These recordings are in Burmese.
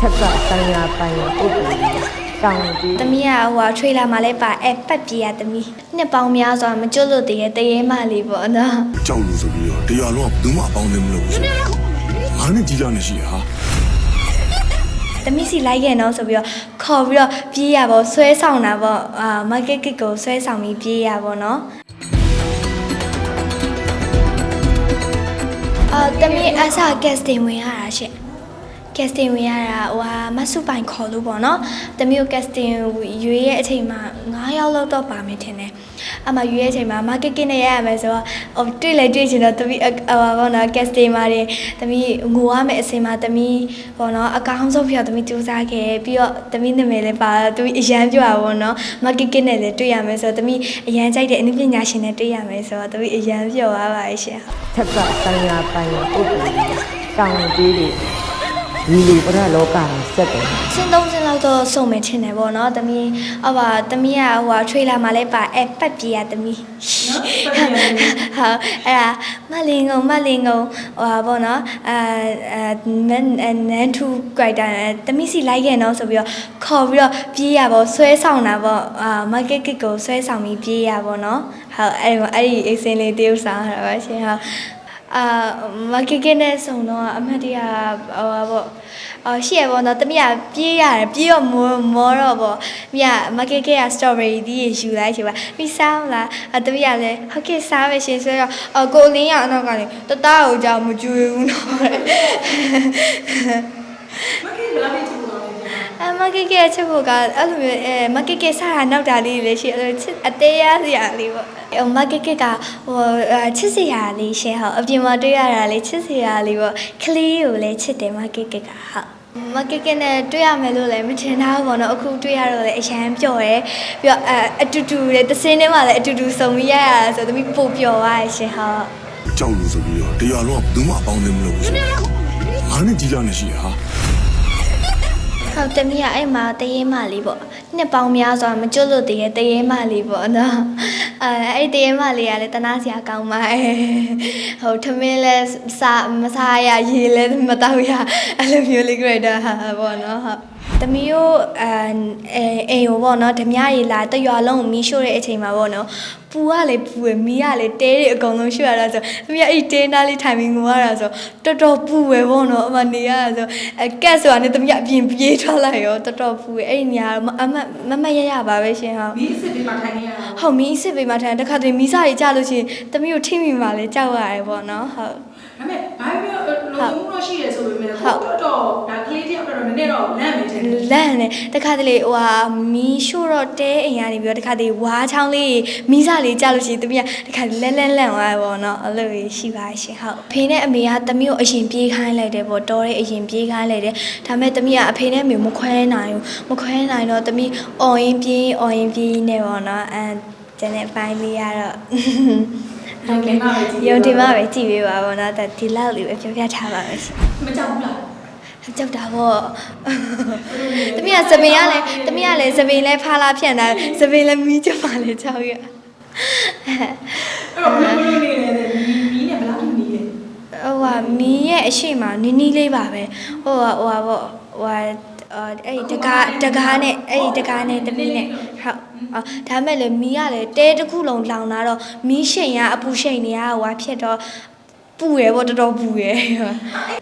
ထက်ကတန်ရာပိုင်ရပုဂ္ဂိုလ်ကြီးတောင်းပြီးသမီးကဟိုဟာထရေလာမှာလည်းပါအဲပတ်ပြေးရသမီးနှစ်ပေါင်းများစွာမကျွတ်လို့တည်းရဲ့တရေမလေးပေါ့နော်ကြောက်လို့ဆိုပြီးတော့တရားလုံးကဘယ်သူမှအပေါင်းအသင်းမလုပ်ဘူးဆိုတော့ငါနဲ့ကြီးလာနေရှိဟာသမီးစီလိုက်ခဲ့နော်ဆိုပြီးတော့ခေါ်ပြီးတော့ပြေးရပေါ့ဆွဲဆောင်တာပေါ့အာ market kit ကိုဆွဲဆောင်ပြီးပြေးရပေါ့နော်အာသမီးအစား casting ဝင်ရတာရှင့် casting ဝင်ရတာဟိုဟာမဆုပိုင်ခေါ်လို့ပေါ့နော်။တမီးကို casting ရွေးရဲ့အချိန်မှာ9ယောက်လောက်တော့ပါမယ်ထင်တယ်။အမှရွေးရဲ့အချိန်မှာ market kit နဲ့ရရမယ်ဆိုတော့ဟိုတွေ့လဲတွေ့ချင်တော့တမီးဟိုပေါ့နော် casting မှာတွေတမီးငိုရမယ်အစင်မှာတမီးပေါ့နော်အကောင်းဆုံးဖြစ်အောင်တမီးစူးစမ်းခဲ့ပြီးတော့တမီးနာမည်လည်းပါတမီးအရန်ပြောတာပေါ့နော် market kit နဲ့လည်းတွေ့ရမယ်ဆိုတော့တမီးအရန်ကြိုက်တဲ့အနုပညာရှင်နဲ့တွေ့ရမယ်ဆိုတော့တမီးအရန်ပြောသွားပါရဲ့ရှင်။ထက်ကတန်ရာပိုင်ရပုဂ္ဂိုလ်ကြီးတောင်းပြီး ဒီလူပရလောကမှာဆက်တယ်စင်းသုံးစင်းလောက်တော့စုံမယ်ထင်တယ်ပေါ့နော်တမီးအပါတမီးကဟိုဟာထရေလာမှာလည်းပါအဲပတ်ပြေးရတမီးဟာအဲ့ဒါမလင်ငုံမလင်ငုံဟိုဟာပေါ့နော်အာအဲနန်ထူကြိုက်တာတမီးစီလိုက်ခဲ့နော်ဆိုပြီးတော့ခေါ်ပြီးတော့ပြေးရပေါ့ဆွဲဆောင်တာပေါ့အာ market kit ကိုဆွဲဆောင်ပြီးပြေးရပေါ့နော်ဟုတ်အဲ့ဒီအဲ့ဒီအိတ်စင်းလေးတရုပ်ဆောင်ရတာပါရှင်ဟုတ် အာမကကနဲ့ဆုံတော့အမတ်တရဟိုပါပေါ့အော်ရှိရပေါ့နော်တမီးကပြေးရတယ်ပြေးတော့မောမောတော့ပေါ့မြမကကက strawberry ဒီရယူလိုက်ချင်ပါပြီးစားမလားအတမီးကလည်းဟုတ်ကဲ့စားပဲရှင်ဆိုတော့အကိုအလင်းရအနောက်ကလည်းတသားကိုကြောင်မကြွေဘူးနော်အ မကကချက်ဖို့ကအဲ့လိုမျိုးအဲမကကစားတာနောက်တာလေးလည်းရှိအဲ့လိုချစ်အသေးရစရာလေးပေါ့ဟိုမကကကဟိုချစ်စရာလေးရှယ်ဟောအပြင်မှာတွေ့ရတာလေးချစ်စရာလေးပေါ့ကလေးကိုလည်းချစ်တယ်မကကကဟုတ်မကကနဲ့တွေ့ရမယ်လို့လည်းမထင်တာဘောနော်အခုတွေ့ရတော့လည်းအရန်ပျော်တယ်ပြီးတော့အဲအတူတူလည်းတစ်စင်းထဲမှာလည်းအတူတူစုံပြီးရရတာဆိုသမီးပို့ပျော်သွားရရှင်ဟုတ်ကြောက်လို့ဆိုပြီးတော့တရားလုံးကဘယ်သူမှအပေါင်းအသင်းမလုပ်ဘူးဆိုတော့ငါနဲ့ကြီးလာနေရှိဟာ ဟုတ်တမီးကအဲ့မှာတရေမလေးပေါ့နှစ်ပေါင်းများစွာမကျွတ်လို့တည်းရဲ့တရေမလေးပေါ့နော်အဲအဲ့ဒီတရေမလေးကလည်းတနာစရာကောင်းပါအဲဟိုထမင်းလဲစားမစားရရေလဲမတောက်ရအဲ့လိုမျိုးလေးကြရတာပေါ့နော်ဟုတ် တမီးတို့အဲအဲအိမ်ကိုပေါ့နော်ဓမြရီလာတရွာလုံးကိုမီးရှို့တဲ့အချိန်မှာပေါ့နော်ပူကလည်းပူရမီးကလည်းတဲတွေအကုန်လုံးရှို့ရတာဆိုတမီးကအဲ့တဲနားလေးထိုင်ပြီးငိုရတာဆိုတော်တော်ပူပဲပေါ့နော်အမနေရတာဆိုအဲကက်ဆိုတာနဲ့တမီးကအပြင်ပြေးထွက်လိုက်ရောတော်တော်ပူရအဲ့ဒီနေရာအမမမရရပါပဲရှင်ဟုတ်မီးစစ်ပြီးမှထိုင်နေရတာဟုတ်မီးစစ်ပေးမှထိုင်တခါတည်းမီးစားကြီးကြလို့ရှိရင်တမီးကိုထိမိမှလည်းကြောက်ရတယ်ပေါ့နော်ဟုတ် ဒါပေမဲ့ဘာပြောလုံလုံတော့ရှိရဲဆိုပေမဲ့တော့တော့ဒါကလေးတယောက်တော့နည်းနည်းတော့လန့်နေတယ်လန့်နေတခါတလေဟိုဟာမီးရှို့တော့တဲအိမ်ကနေပြီးတော့တခါတလေဝါးချောင်းလေးမီးစားလေးကြလို့ရှိရင်တမီးကတခါလဲလဲလန့်သွားတယ်ပေါ့နော်အဲ့လိုကြီးရှိပါရှင်ဟုတ်ဖေနဲ့အမေကတမီးကိုအရင်ပြေးခိုင်းလိုက်တယ်ပေါ့တော်တဲ့အရင်ပြေးခိုင်းလိုက်တယ်ဒါပေမဲ့တမီးကအဖေနဲ့အမေမခွဲနိုင်ဘူးမခွဲနိုင်တော့တမီးအော်ရင်ပြေးအော်ရင်ပြေးနေပေါ့နော်အဲကျန်တဲ့ပိုင်းလေးကတော့ ဟုတ်ကဲ့ပါပဲကြည့်ယုံတင်မပဲကြည့်ပေးပါဘောနော်ဒါဒီလောက်လေးပဲပြောပြထားပါမယ်ရှင်မကြောက်ဘူးလားကြောက်တာပေါ့တမီးကစပင်ကလည်းတမီးကလည်းစပင်လည်းဖားလာဖြန့်တာစပင်လည်းမီးကြပါလေကြောက်ရအဲ့တော့ဘယ်လိုနေလဲမီးနဲ့ဘယ်လောက်နေလဲဟိုဟာမီးရဲ့အရှိမနီးနီးလေးပါပဲဟိုဟာဟိုဟာပေါ့ဟိုဟာ အော်အဲ့ဒီတကားတကားနဲ့အဲ့ဒီတကားနဲ့တမီးနဲ့ဟုတ်အော်ဒါမဲ့လေမီးကလည်းတဲတစ်ခုလုံးလောင်လာတော့မီးရှိန်ကအပူရှိန်တွေကဟိုဟာဖြစ်တော့ပူရယ်ပေါ့တော်တော်ပူရယ်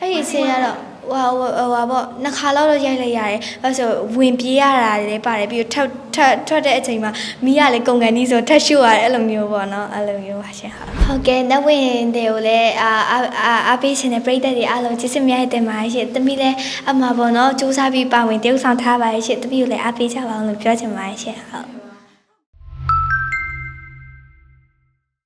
အဲ့ဒီဆင်းရတော့ ဟိုဟိုဟိုပေါ့နှစ်ခါလောက်တော့ရိုက်လိုက်ရတယ်။အဲဆိုဝင်ပြေးရတာလည်းပါတယ်ပြီးတော့ထပ်ထပ်ထွက်တဲ့အချိန်မှာမီးကလည်းကုန်ကန်ကြီးဆိုထပ်ရှို့ရတယ်အဲ့လိုမျိုးပေါ့နော်အဲ့လိုမျိုးပါရှင်ဟုတ်။ဟုတ်ကဲ့နတ်ဝင်တွေကိုလည်းအာအာအားပေးရှင်တဲ့ပရိသတ်တွေအားလုံးကျေးဇူးများတင်ပါတယ်ရှင်။တမီးလည်းအမှာပေါ့နော်စူးစမ်းပြီးပါဝင်တရုပ်ဆောင်ထားပါတယ်ရှင်။တမီးကိုလည်းအားပေးကြပါအောင်လို့ပြောချင်ပါတယ်ရှင်ဟုတ်။